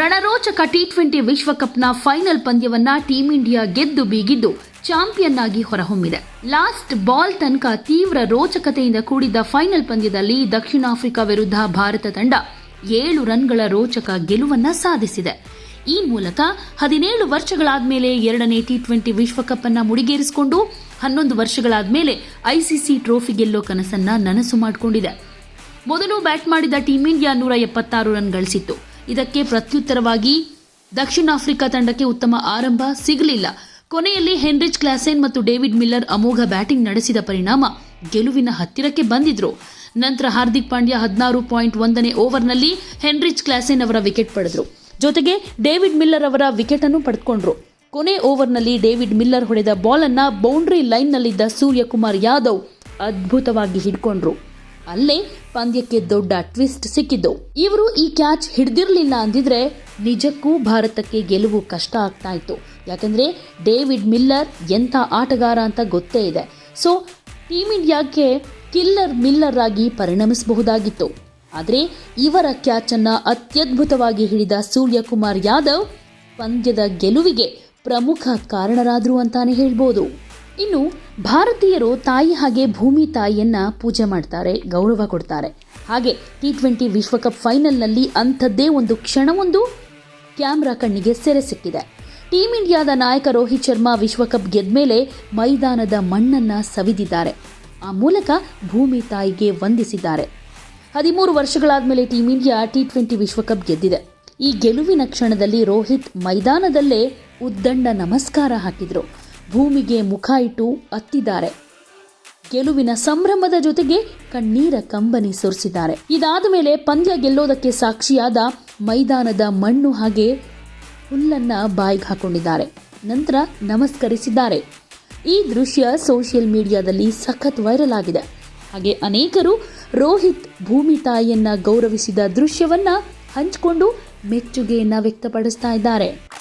ರಣರೋಚಕ T twenty ವಿಶ್ವಕಪ್ನ final ಪಂದ್ಯವನ್ನ team India ಗೆದ್ದು ಬೀಗಿದ್ದು ಚಾಂಪಿಯನ್ ಆಗಿ ಹೊರಹೊಮ್ಮಿದೆ. ಲಾಸ್ಟ್ ಬಾಲ್ ತನಕ ತೀವ್ರ ರೋಚಕತೆಯಿಂದ ಕೂಡಿದ್ದ ಫೈನಲ್ ಪಂದ್ಯದಲ್ಲಿ ದಕ್ಷಿಣ ಆಫ್ರಿಕಾ ವಿರುದ್ಧ ಭಾರತ ತಂಡ ಏಳು ರನ್ಗಳ ರೋಚಕ ಗೆಲುವನ್ನ ಸಾಧಿಸಿದೆ. ಈ ಮೂಲಕ ಹದಿನೇಳು ವರ್ಷಗಳಾದ್ಮೇಲೆ ಎರಡನೇ ಟಿ ಟ್ವೆಂಟಿ ವಿಶ್ವಕಪ್ ಅನ್ನ ಮುಡಿಗೇರಿಸಿಕೊಂಡು ಹನ್ನೊಂದು ವರ್ಷಗಳಾದ್ಮೇಲೆ ಐಸಿಸಿ ಟ್ರೋಫಿ ಗೆಲ್ಲೋ ಕನಸನ್ನ ನನಸು ಮಾಡಿಕೊಂಡಿದೆ. ಮೊದಲು ಬ್ಯಾಟ್ ಮಾಡಿದ ಟೀಂ ಇಂಡಿಯಾ ನೂರ ಎಪ್ಪತ್ತಾರು ರನ್ ಗಳಿಸಿತ್ತು ಇದಕ್ಕೆ ಪ್ರತ್ಯುತ್ತರವಾಗಿ ದಕ್ಷಿಣ ಆಫ್ರಿಕಾ ತಂಡಕ್ಕೆ ಉತ್ತಮ ಆರಂಭ ಸಿಗಲಿಲ್ಲ. ಕೊನೆಯಲ್ಲಿ ಹೆನ್ರಿಚ್ ಕ್ಲಾಸೆನ್ ಮತ್ತು ಡೇವಿಡ್ ಮಿಲ್ಲರ್ ಅಮೋಘ ಬ್ಯಾಟಿಂಗ್ ನಡೆಸಿದ ಪರಿಣಾಮ ಗೆಲುವಿನ ಹತ್ತಿರಕ್ಕೆ ಬಂದಿದ್ರು. ನಂತರ ಹಾರ್ದಿಕ್ ಪಾಂಡ್ಯ ಹದಿನಾರು ಪಾಯಿಂಟ್ ಒಂದನೇ ಓವರ್ನಲ್ಲಿ ಹೆನ್ರಿಚ್ ಕ್ಲಾಸೆನ್ ಅವರ ವಿಕೆಟ್ ಪಡೆದ್ರು. ಜೊತೆಗೆ ಡೇವಿಡ್ ಮಿಲ್ಲರ್ ಅವರ ವಿಕೆಟ್ ಅನ್ನು ಪಡೆದುಕೊಂಡ್ರು. ಕೊನೆ ಓವರ್ನಲ್ಲಿ ಡೇವಿಡ್ ಮಿಲ್ಲರ್ ಹೊಡೆದ ಬಾಲ್ ಅನ್ನ ಬೌಂಡ್ರಿ ಲೈನ್ನಲ್ಲಿದ್ದ ಸೂರ್ಯಕುಮಾರ್ ಯಾದವ್ ಅದ್ಭುತವಾಗಿ ಹಿಡ್ಕೊಂಡ್ರು. ಅಲ್ಲೇ ಪಂದ್ಯಕ್ಕೆ ದೊಡ್ಡ ಟ್ವಿಸ್ಟ್ ಸಿಕ್ಕಿದ್ದು. ಇವರು ಈ ಕ್ಯಾಚ್ ಹಿಡ್ದಿರ್ಲಿಲ್ಲ ಅಂದಿದ್ರೆ ನಿಜಕ್ಕೂ ಭಾರತಕ್ಕೆ ಗೆಲುವು ಕಷ್ಟ ಆಗ್ತಾ ಇತ್ತು. ಯಾಕಂದ್ರೆ ಡೇವಿಡ್ ಮಿಲ್ಲರ್ ಎಂಥ ಆಟಗಾರ ಅಂತ ಗೊತ್ತೇ ಇದೆ. ಸೊ ಟೀಮ್ ಇಂಡಿಯಾಕ್ಕೆ ಕಿಲ್ಲರ್ ಮಿಲ್ಲರ್ ಆಗಿ ಪರಿಣಮಿಸಬಹುದಾಗಿತ್ತು. ಆದರೆ ಇವರ ಕ್ಯಾಚ್ ಅನ್ನ ಅತ್ಯದ್ಭುತವಾಗಿ ಹಿಡಿದ ಸೂರ್ಯಕುಮಾರ್ ಯಾದವ್ ಪಂದ್ಯದ ಗೆಲುವಿಗೆ ಪ್ರಮುಖ ಕಾರಣರಾದರು ಅಂತಾನೆ ಹೇಳ್ಬೋದು. ಇನ್ನು ಭಾರತೀಯರು ತಾಯಿ ಹಾಗೆ ಭೂಮಿ ತಾಯಿಯನ್ನ ಪೂಜೆ ಮಾಡ್ತಾರೆ, ಗೌರವ ಕೊಡ್ತಾರೆ. ಹಾಗೆ ಟಿ ಟ್ವೆಂಟಿ ವಿಶ್ವಕಪ್ ಫೈನಲ್ನಲ್ಲಿ ಅಂಥದ್ದೇ ಒಂದು ಕ್ಷಣವೊಂದು ಕ್ಯಾಮ್ರಾ ಕಣ್ಣಿಗೆ ಸೆರೆ ಸಿಕ್ಕಿದೆ. ಟೀಂ ಇಂಡಿಯಾದ ನಾಯಕ ರೋಹಿತ್ ಶರ್ಮಾ ವಿಶ್ವಕಪ್ ಗೆದ್ಮೇಲೆ ಮೈದಾನದ ಮಣ್ಣನ್ನ ಸವಿದಿದ್ದಾರೆ. ಆ ಮೂಲಕ ಭೂಮಿ ತಾಯಿಗೆ ವಂದಿಸಿದ್ದಾರೆ. ಹದಿಮೂರು ವರ್ಷಗಳಾದ ಮೇಲೆ ಟೀಂ ಇಂಡಿಯಾ ಟಿ ಟ್ವೆಂಟಿ ವಿಶ್ವಕಪ್ ಗೆದ್ದಿದೆ. ಈ ಗೆಲುವಿನ ಕ್ಷಣದಲ್ಲಿ ರೋಹಿತ್ ಮೈದಾನದಲ್ಲೇ ಉದ್ದಂಡ ನಮಸ್ಕಾರ ಹಾಕಿದ್ರು. ಭೂಮಿಗೆ ಮುಖ ಇಟ್ಟು ಅತ್ತಿದ್ದಾರೆ. ಗೆಲುವಿನ ಸಂಭ್ರಮದ ಜೊತೆಗೆ ಕಣ್ಣೀರ ಕಂಬನಿ ಸುರಿಸಿದ್ದಾರೆ. ಇದಾದ ಮೇಲೆ ಪಂದ್ಯ ಗೆಲ್ಲೋದಕ್ಕೆ ಸಾಕ್ಷಿಯಾದ ಮೈದಾನದ ಮಣ್ಣು ಹಾಗೆ ಹುಲ್ಲನ್ನ ಬಾಯಿಗೆ ಹಾಕೊಂಡಿದ್ದಾರೆ. ನಂತರ ನಮಸ್ಕರಿಸಿದ್ದಾರೆ. ಈ ದೃಶ್ಯ ಸೋಷಿಯಲ್ ಮೀಡಿಯಾದಲ್ಲಿ ಸಖತ್ ವೈರಲ್ ಆಗಿದೆ. ಹಾಗೆ ಅನೇಕರು ರೋಹಿತ್ ಭೂಮಿ ತಾಯಿಯನ್ನ ಗೌರವಿಸಿದ ದೃಶ್ಯವನ್ನ ಹಂಚಿಕೊಂಡು ಮೆಚ್ಚುಗೆಯನ್ನ ವ್ಯಕ್ತಪಡಿಸ್ತಾ ಇದ್ದಾರೆ.